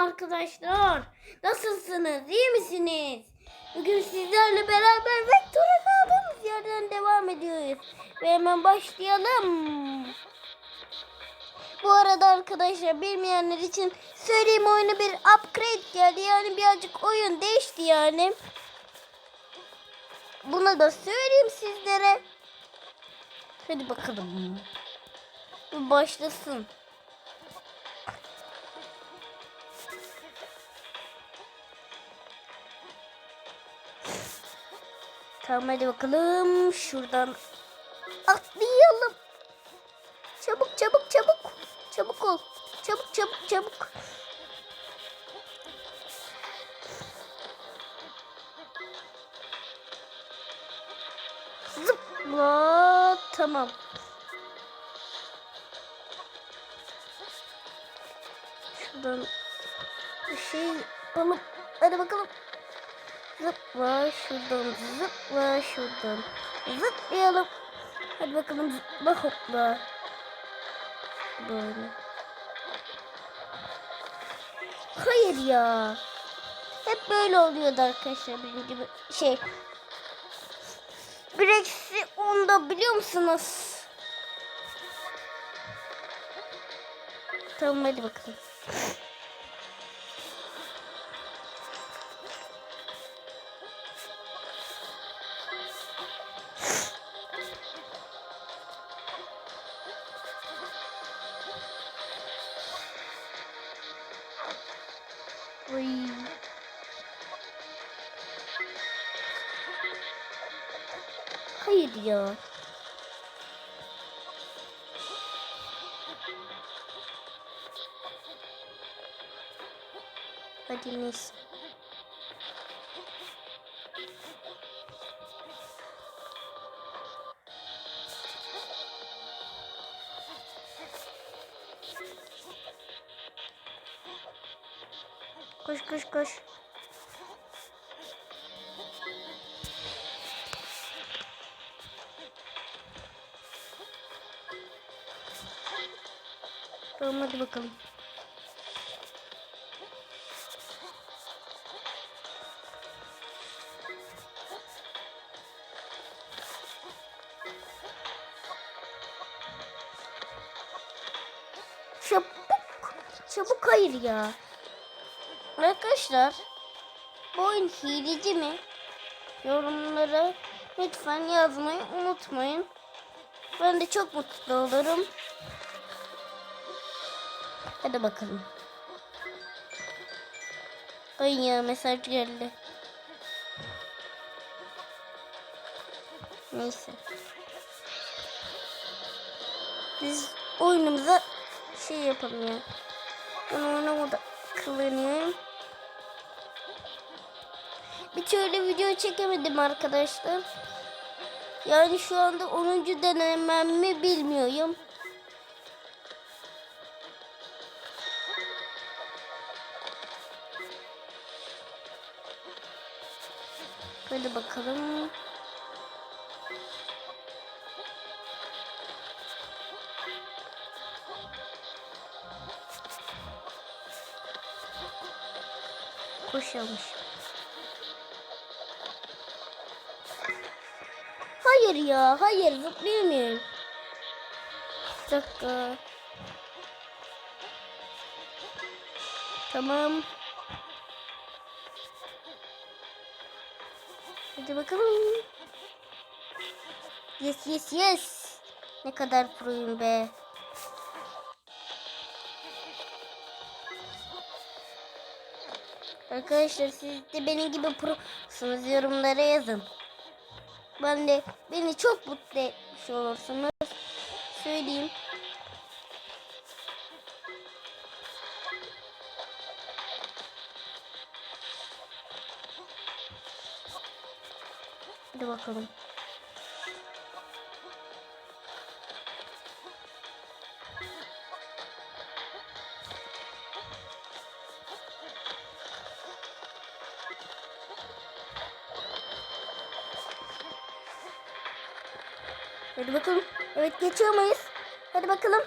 arkadaşlar. Nasılsınız? İyi misiniz? Bugün sizlerle beraber Vektor'a kaldığımız yerden devam ediyoruz. Ve hemen başlayalım. Bu arada arkadaşlar bilmeyenler için söyleyeyim oyuna bir upgrade geldi. Yani birazcık oyun değişti yani. Bunu da söyleyeyim sizlere. Hadi bakalım. Başlasın. Tamam hadi bakalım. Şuradan atlayalım. Çabuk çabuk çabuk. Çabuk ol. Çabuk çabuk çabuk. Zıpla. Tamam. Şuradan şey alıp hadi bakalım. Zıpla şuradan zıpla şuradan zıplayalım. Hadi bakalım zıpla hopla. Böyle. Hayır ya. Hep böyle oluyordu arkadaşlar benim gibi şey. Bir eksi onda biliyor musunuz? Tamam hadi bakalım. Uy. Hayır ya. Hadi neyse. Koş koş koş. Tamam hadi bakalım. Çabuk. Çabuk hayır ya. Arkadaşlar bu oyun hileci mi? Yorumlara lütfen yazmayı unutmayın. Ben de çok mutlu olurum. Hadi bakalım. Ay ya mesaj geldi. Neyse. Biz oyunumuza şey yapalım ya. Ben oynamada kıllanıyorum. Bir türlü video çekemedim arkadaşlar. Yani şu anda 10. denemem mi bilmiyorum. Hadi bakalım. Koşalmış. Hayır ya, hayır zıplayamıyorum. Bir dakika. Tamam. Hadi bakalım. Yes yes yes. Ne kadar proyum be. Arkadaşlar siz de benim gibi prosunuz yorumlara yazın. Ben de beni çok mutlu etmiş olursunuz. Söyleyeyim. Hadi bakalım. Hadi bakalım. Evet geçiyor muyuz? Hadi bakalım.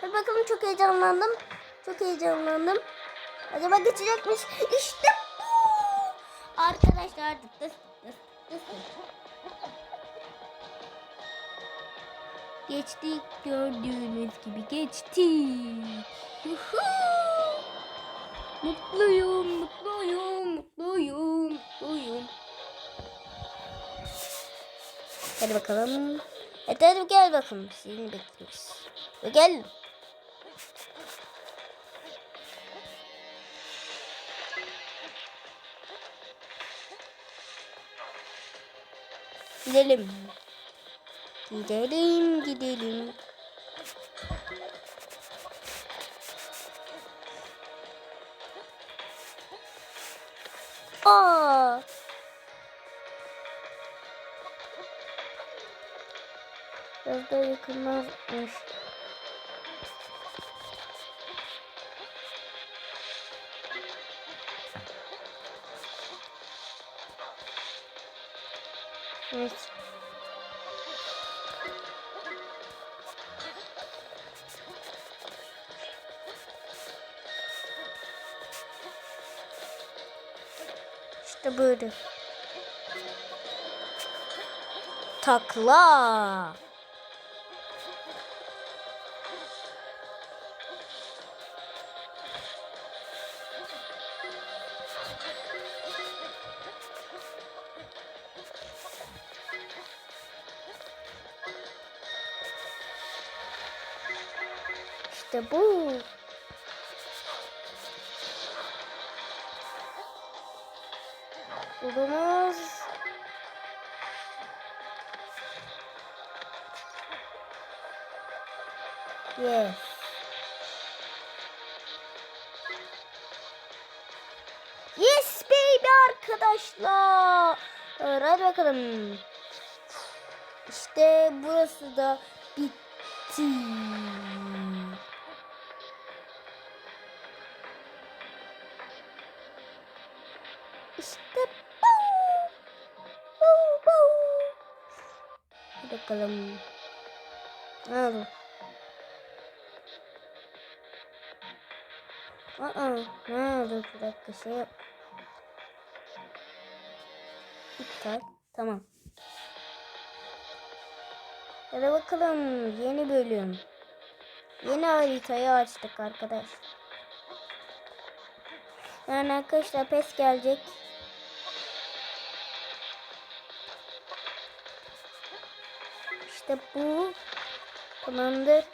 Hadi bakalım çok heyecanlandım. Çok heyecanlandım. Acaba geçecekmiş. İşte bu. Arkadaşlar tıs tıs tıs. Geçtik gördüğünüz gibi geçtik. Yuhu. Mutluyum, mutluyum, mutluyum, mutluyum. Hadi bakalım. Hadi hadi gel bakalım. Seni bekliyoruz. Ve gel. Gidelim. Gidelim, gidelim. Biraz daha yakınlaşmış. Evet. İşte böyle. Takla. İşte bu. Olamaz. Yes. Yes baby arkadaşlar. Hadi bakalım. İşte burası da bitti. İşte bu. Bu bu. Hadi bakalım. Oldu? Aa, ne oldu? Bir dakika şey yap. İptal. Tamam. Hadi bakalım yeni bölüm. Yeni haritayı açtık arkadaşlar. Yani arkadaşlar pes gelecek. İşte bu. Tamamdır.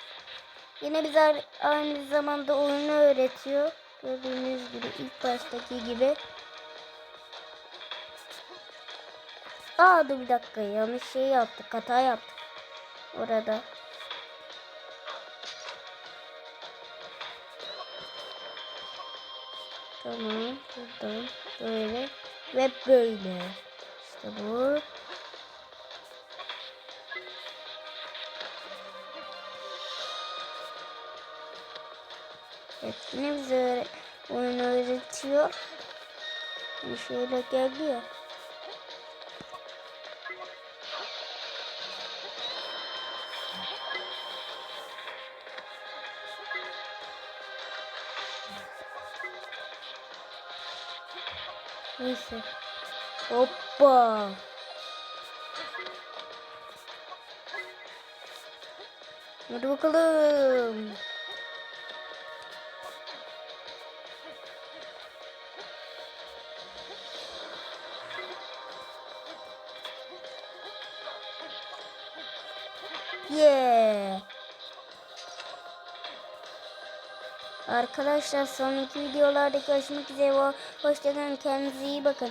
Yine bize aynı zamanda oyunu öğretiyor. Gördüğünüz gibi ilk baştaki gibi. Aa dur bir dakika yanlış şey yaptık. Hata yaptık. Orada. Tamam. Buradan böyle ve böyle. İşte bu. Yine bize öğre oyunu öğretiyor. Bir şeyle geldi ya. Neyse. Hoppa. Hadi bakalım. Yeah. Arkadaşlar sonraki videolarda görüşmek üzere. Hoşçakalın. Kendinize iyi bakın.